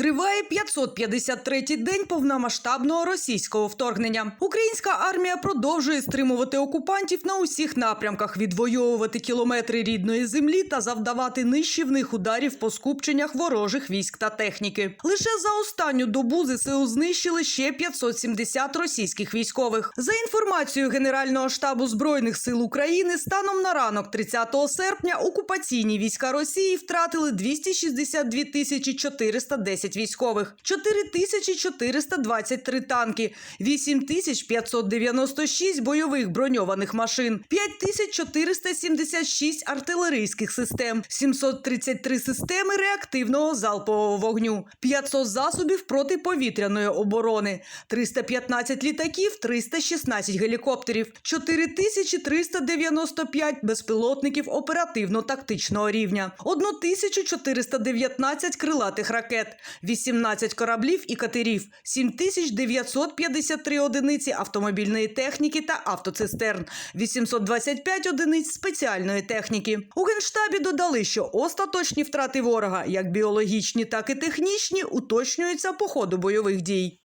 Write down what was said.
Триває 553-й день повномасштабного російського вторгнення. Українська армія продовжує стримувати окупантів на усіх напрямках, відвоювати кілометри рідної землі та завдавати нищівних ударів по скупченнях ворожих військ та техніки. Лише за останню добу ЗСУ знищили ще 570 російських військових. За інформацією Генерального штабу збройних сил України, станом на ранок 30 серпня окупаційні війська Росії втратили 262 тисячі 410 військових, 4 тисячі 423 танки, 8 тисяч 596 бойових броньованих машин, 5 тисяч 476 артилерійських систем, 733 системи реактивного залпового вогню, 500 засобів протиповітряної оборони, 315 літаків, 316 гелікоптерів, 4395 безпілотників оперативно-тактичного рівня, 1419 крилатих ракет, 18 кораблів і катерів, 7953 одиниці автомобільної техніки та автоцистерн, 825 одиниць спеціальної техніки. У генштабі додали, що остаточні втрати ворога, як біологічні, так і технічні, уточнюються по ходу бойових дій.